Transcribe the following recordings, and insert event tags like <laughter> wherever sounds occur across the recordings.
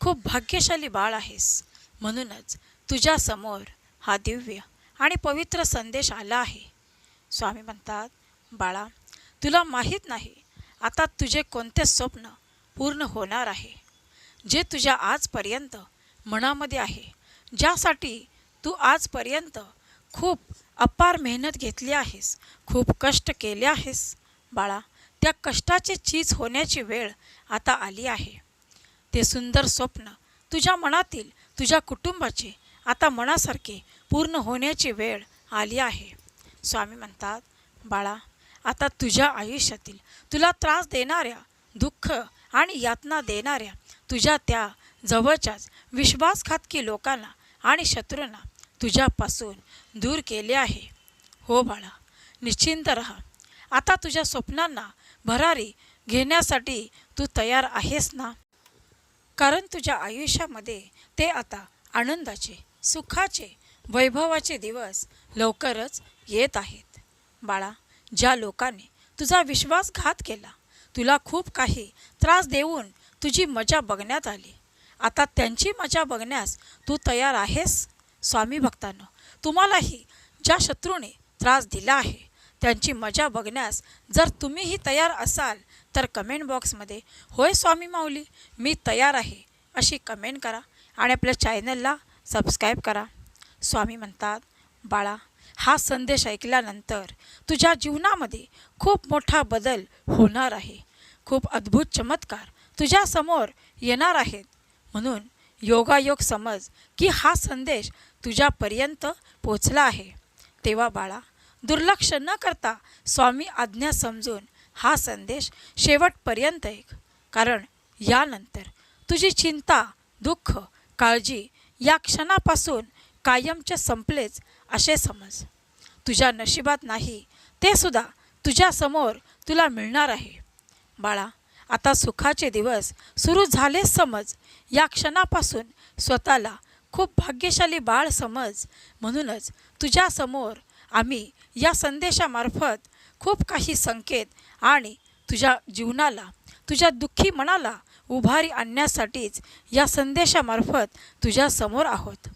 खूप भाग्यशाली बाळ आहेस. म्हणूनच तुझ्यासमोर हा दिव्य आणि पवित्र संदेश आला आहे. स्वामी म्हणतात बाळा तुला माहीत नाही आता तुझे कोणते स्वप्न पूर्ण होणार आहे? जे तुझ्या आजपर्यंत मनामध्ये आहे ज्यासाठी तू आजपर्यंत खूप अपार मेहनत घेतली आहेस खूप कष्ट केले आहेस बाळा त्या कष्टाचे चीज होण्याची वेळ आता आली आहे. ते सुंदर स्वप्न तुझ्या मनातील तुझ्या कुटुंबाचे आता मनासारखे पूर्ण होण्याची वेळ आली आहे. स्वामी म्हणतात बाळा आता तुझ्या आयुष्यातील तुला त्रास देणाऱ्या दुःख आणि यातना देणाऱ्या तुझ्या त्या जवळच्याच विश्वासघातकी लोकांना आणि शत्रूंना तुझ्यापासून दूर केले आहे. हो बाळा निश्चिंत रहा. आता तुझ्या स्वप्नांना भरारी घेण्यासाठी तू तयार आहेस ना? कारण तुझ्या आयुष्यामध्ये ते आता आनंदाचे सुखाचे वैभवाचे दिवस लवकरच येत आहेत. बाळा ज्या लोकांनी तुझा विश्वासघात केला तुला खूप काही त्रास देऊन तुझी मजा बघण्यात आली. आता त्यांची मजा बघण्यास तू तयार आहेस? स्वामी भक्तांनो तुम्हालाही ज्या शत्रूने त्रास दिला आहे त्यांची मजा बघण्यास जर तुम्हीही तयार असाल तर कमेंट बॉक्समध्ये होय स्वामी माऊली मी तयार आहे अशी कमेंट करा आणि आपल्या चॅनलला सबस्क्राईब करा. स्वामी म्हणतात बाळा हा संदेश ऐकल्यानंतर तुझ्या जीवनामध्ये खूप मोठा बदल होणार आहे. खूप अद्भुत चमत्कार तुझ्यासमोर येणार आहेत. म्हणून योगायोग समज की हा संदेश तुझ्यापर्यंत पोचला आहे. तेव्हा बाळा दुर्लक्ष न करता स्वामी आज्ञा समजून हा संदेश शेवटपर्यंत ऐक कारण यानंतर तुझी चिंता दुःख काळजी या क्षणापासून कायमचे संपलेच असे समज. तुझ्या नशिबात नाही ते सुद्धा तुझ्यासमोर तुला मिळणार आहे. बाळा आता सुखाचे दिवस सुरू झाले समज. या क्षणापासून स्वतःला खूप भाग्यशाली बाळ समज. म्हणूनच तुझ्यासमोर आम्ही या संदेशामार्फत खूप काही संकेत आणि तुझ्या जीवनाला तुझ्या दुःखी मनाला उभारी आणण्यासाठीच या संदेशामार्फत तुझ्यासमोर आहोत.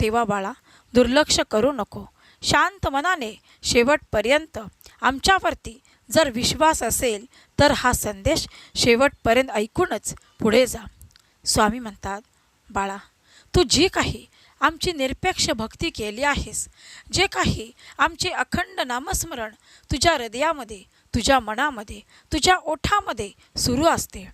तेव्हा बाळा दुर्लक्ष करू नको. शांत मनाने शेवटपर्यंत आमच्यावरती जर विश्वास असेल तर हा संदेश शेवटपर्यंत ऐकूनच पुढे जा. स्वामी म्हणतात बाळा तू जी काही आमची निरपेक्ष भक्ती केली आहेस जे काही आमचे अखंड नामस्मरण तुझ्या हृदयामध्ये तुझ्या मनामध्ये तुझ्या ओठामध्ये सुरू असते.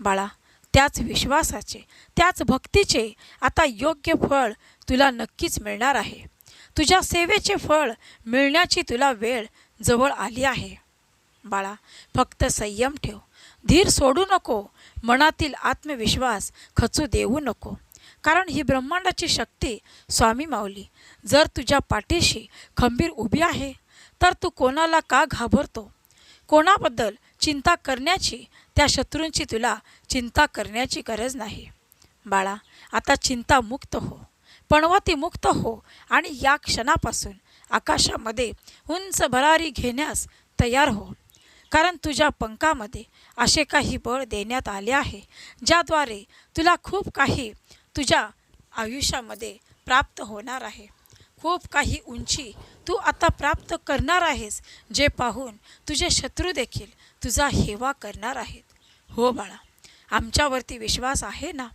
बाळा त्याच विश्वासाचे त्याच भक्तीचे आता योग्य फळ तुला नक्कीच मिळणार आहे. तुझ्या सेवेचे फळ मिळण्याची तुला वेळ जवळ आली आहे. बाळा फक्त संयम ठेव. धीर सोडू नको. मनातील आत्मविश्वास खचू देऊ नको. कारण ही ब्रह्मांडाची शक्ती स्वामी माऊली जर तुझ्या पाठीशी खंबीर उभी आहे तर तू कोणाला का घाबरतो? कोणाबद्दल चिंता करण्याची त्या शत्रूंची तुला चिंता करण्याची गरज नाही. बाळा आता चिंता मुक्त हो. पणवती मुक्त हो आणि या क्षणापासून आकाशामध्ये उंच भरारी घेण्यास तयार हो. कारण तुझ्या पंखामध्ये असे काही बळ देण्यात आले आहे ज्याद्वारे तुला खूप काही तुझ्या आयुष्यामध्ये प्राप्त होणार आहे. खूप काही उंची तू आता प्राप्त करणार आहेस. जे पाहून तुझे शत्रू देखील तुझा हेवा करणार आहेत. हो बाळा आमच्यावरती विश्वास आहे ना?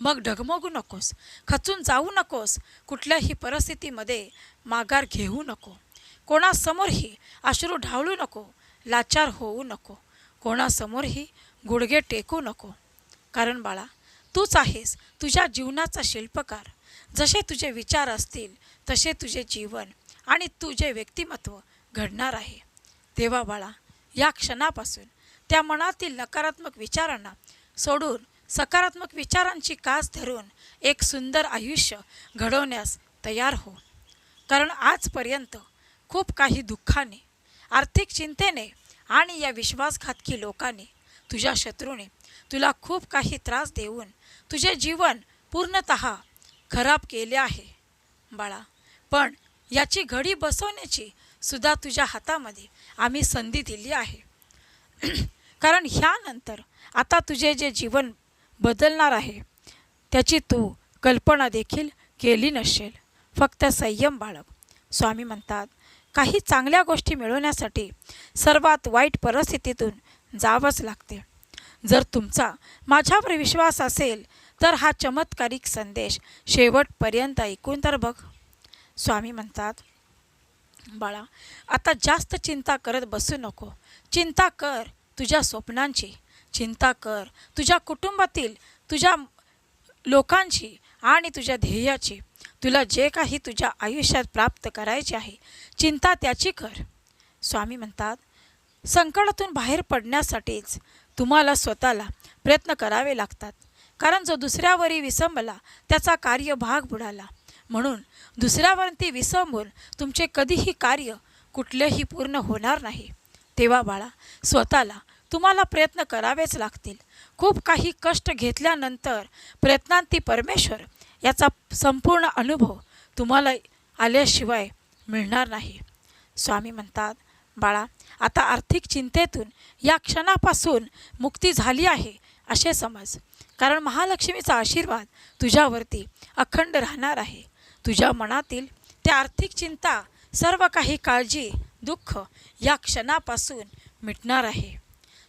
मग ढगमगू नकोस खचून जाऊ नकोस कुठल्याही परिस्थितीमध्ये माघार घेऊ नको. कोणासमोरही अश्रू ढावळू नको लाचार होऊ नको. कोणासमोरही गुडघे टेकू नको. कारण बाळा तूच आहेस तुझ्या जीवनाचा शिल्पकार. जसे तुझे विचार असतील तसे तुझे जीवन आणि तुझे व्यक्तिमत्व घडणार आहे. तेव्हा बाळा या क्षणापासून त्या मनातील नकारात्मक विचारांना सोडून सकारात्मक विचारांची कास धरून एक सुंदर आयुष्य घडवण्यास तयार हो. कारण आजपर्यंत खूप काही दुःखाने आर्थिक चिंतेने आणि या विश्वासघातकी लोकांनी तुझ्या शत्रूने तुला खूप काही त्रास देऊन तुझे जीवन पूर्णत खराब केले आहे बाळा. पण याची घडी बसवण्याची सुद्धा तुझ्या हातामध्ये आम्ही संधी दिली आहे. <clears throat> कारण ह्यानंतर आता तुझे जे जीवन बदलणार आहे त्याची तू कल्पना देखील केली नसेल. फक्त संयम बाळग. स्वामी म्हणतात काही चांगल्या गोष्टी मिळवण्यासाठी सर्वात वाईट परिस्थितीतून जावंच लागते. जर तुमचा माझ्यावर विश्वास असेल तर हा चमत्कारिक संदेश शेवटपर्यंत ऐकून तर बघ. स्वामी म्हणतात बाळा आता जास्त चिंता करत बसू नको. चिंता कर तुझ्या स्वप्नांची. चिंता कर तुझ्या कुटुंबातील तुझ्या लोकांची आणि तुझ्या ध्येयाची. तुला जे काही तुझ्या आयुष्यात प्राप्त करायचे आहे चिंता त्याची कर. स्वामी म्हणतात संकटातून बाहेर पडण्यासाठीच तुम्हाला स्वतःला प्रयत्न करावे लागतात. कारण जो दुसऱ्यावरी विसंबला त्याचा कार्यभाग बुडाला. म्हणून दुसऱ्यावरती विसंबून तुमचे कधीही कार्य कुठलेही पूर्ण होणार नाही. तेव्हा बाळा स्वतःला तुम्हाला प्रयत्न करावेच लागतील. खूप काही कष्ट घेतल्यानंतर प्रयत्नांती परमेश्वर याचा संपूर्ण अनुभव तुम्हाला आल्याशिवाय मिळणार नाही. स्वामी म्हणतात बाळा आता आर्थिक चिंतेतून या क्षणापासून मुक्ती झाली आहे असे समज. कारण महालक्ष्मीचा आशीर्वाद तुझ्यावरती अखंड राहणार आहे. तुझ्या मनातील त्या आर्थिक चिंता सर्व काही काळजी दुःख या क्षणापासून मिटणार आहे.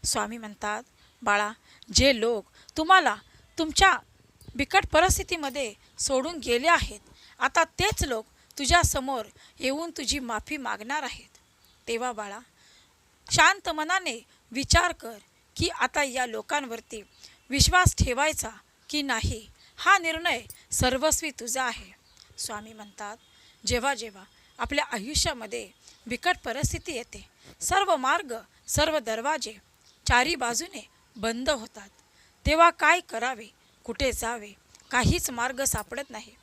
स्वामी म्हणतात बाळा जे लोक तुम्हाला तुमच्या बिकट परिस्थितीमध्ये सोडून गेले आहेत आता तेच लोक तुझ्यासमोर येऊन तुझी माफी मागणार आहेत. तेव्हा बाळा शांत मनाने विचार कर की आता या लोकांवरती विश्वास ठेवायचा की नाही हा निर्णय सर्वस्वी तुझा आहे. स्वामी म्हणतात जेव्हा जेव्हा आपल्या आयुष्यामध्ये बिकट परिस्थिती येते सर्व मार्ग सर्व दरवाजे चारी बाजूने बंद होतात. तेव्हा काय करावे कुठे जावे काहीच मार्ग सापडत नाही.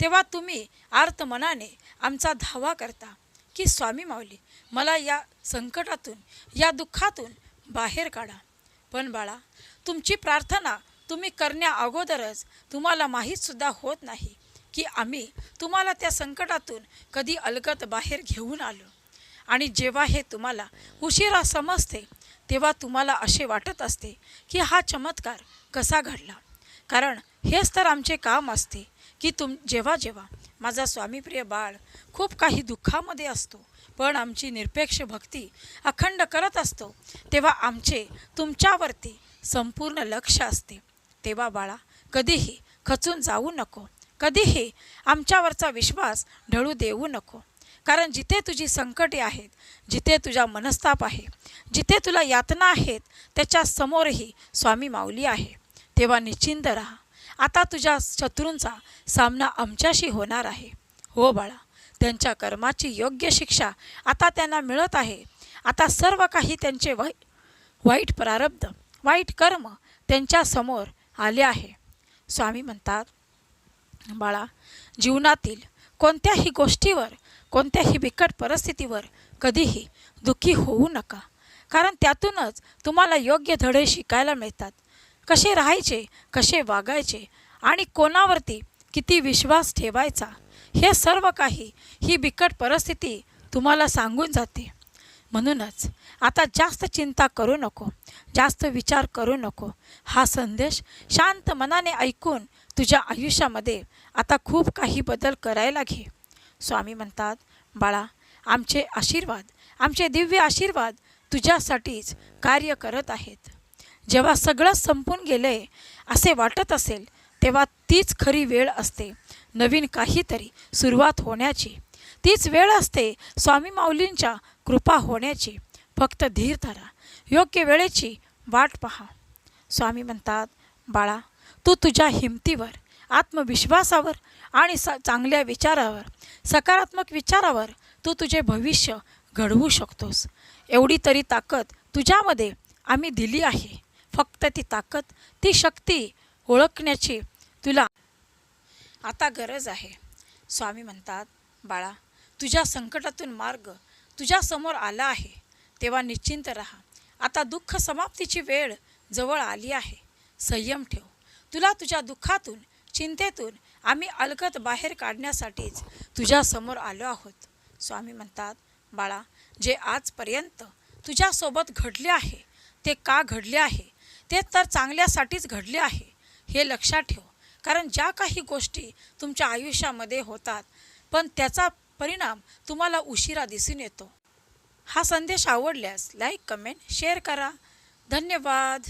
तेव्हा तुम्ही आर्तमनाने आमचा धावा करता की स्वामी माऊली मला या संकटातून या दुःखातून बाहेर काढा. पण बाळा तुमची प्रार्थना तुम्ही करण्या अगोदरच तुम्हाला माहीतसुद्धा होत नाही की आम्ही तुम्हाला त्या संकटातून कधी अलगत बाहेर घेऊन आलो. आणि जेव्हा हे तुम्हाला उशिरा समजते तेव्हा तुम्हाला असे वाटत असते की हा चमत्कार कसा घडला. कारण हेच तर आमचे काम असते की तुम जेव्हा जेव्हा माझा स्वामीप्रिय बाळ खूप काही दुःखामध्ये असतो पण आमची निरपेक्ष भक्ती अखंड करत असतो. तेव्हा आमचे तुमच्यावरती संपूर्ण लक्ष असते. तेव्हा बाळा कधीही खचून जाऊ नको. कधीही आमच्यावरचा विश्वास ढळू देऊ नको. कारण जिथे तुझी संकटे आहेत जिथे तुझा मनस्ताप आहे जिथे तुला यातना आहेत त्याच्या समोरही स्वामी माऊली आहे. तेव्हा निश्चिंत राहा. आता तुझ्या शत्रूंचा सामना आमच्याशी होणार आहे. हो बाळा त्यांच्या कर्माची योग्य शिक्षा आता त्यांना मिळत आहे. आता सर्व काही त्यांचे वाई वाईट प्रारब्ध वाईट कर्म त्यांच्यासमोर आले आहे. स्वामी म्हणतात बाळा जीवनातील कोणत्याही गोष्टीवर कोणत्याही बिकट परिस्थितीवर कधीही दुःखी होऊ नका. कारण त्यातूनच तुम्हाला योग्य धडे शिकायला मिळतात. कसे राहायचे कसे वागायचे आणि कोणावरती किती विश्वास ठेवायचा हे सर्व काही ही बिकट परिस्थिती तुम्हाला सांगून जाते. म्हणूनच आता जास्त चिंता करू नको जास्त विचार करू नको. हा संदेश शांत मनाने ऐकून तुझ्या आयुष्यामध्ये आता खूप काही बदल करायला घे. स्वामी म्हणतात बाळा आमचे आशीर्वाद आमचे दिव्य आशीर्वाद तुझ्यासाठीच कार्य करत आहेत. जेव्हा सगळं संपून गेले असे वाटत असेल तेव्हा तीच खरी वेळ असते. नवीन काहीतरी सुरुवात होण्याची. तीच वेळ असते स्वामी माऊलींच्या कृपा होण्याची. फक्त धीर धरा. योग्य वेळेची वाट पहा. स्वामी म्हणतात बाळा तू तुझ्या हिमतीवर आत्मविश्वासावर आणि स चांगल्या विचारावर सकारात्मक विचारावर तू तुझे भविष्य घडवू शकतोस. एवढी तरी ताकद तुझ्यामध्ये आम्ही दिली आहे. फक्त ती ताकद ती शक्ती ओळखण्याची तुला आता गरज आहे. स्वामी म्हणतात बाळा तुझ्या संकटातून मार्ग तुझ्यासमोर आला आहे. तेव्हा निश्चिंत राहा. आता दुःख समाप्तीची वेळ जवळ आली आहे. संयम ठेव. तुला तुझ्या दुःखातून चिंतेतून आम्ही अलगत बाहेर काढण्यासाठीच तुझ्यासमोर आलो आहोत. स्वामी म्हणतात बाळा जे आजपर्यंत तुझ्यासोबत घडले आहे ते का घडले आहे? ते तर चांगल्यासाठीच घडले आहे हे लक्षात ठेव. कारण ज्या काही गोष्टी तुमच्या आयुष्यामध्ये होतात पण त्याचा परिणाम तुम्हाला उशिरा दिसून येतो. हा संदेश आवडल्यास लाईक कमेंट शेअर करा. धन्यवाद.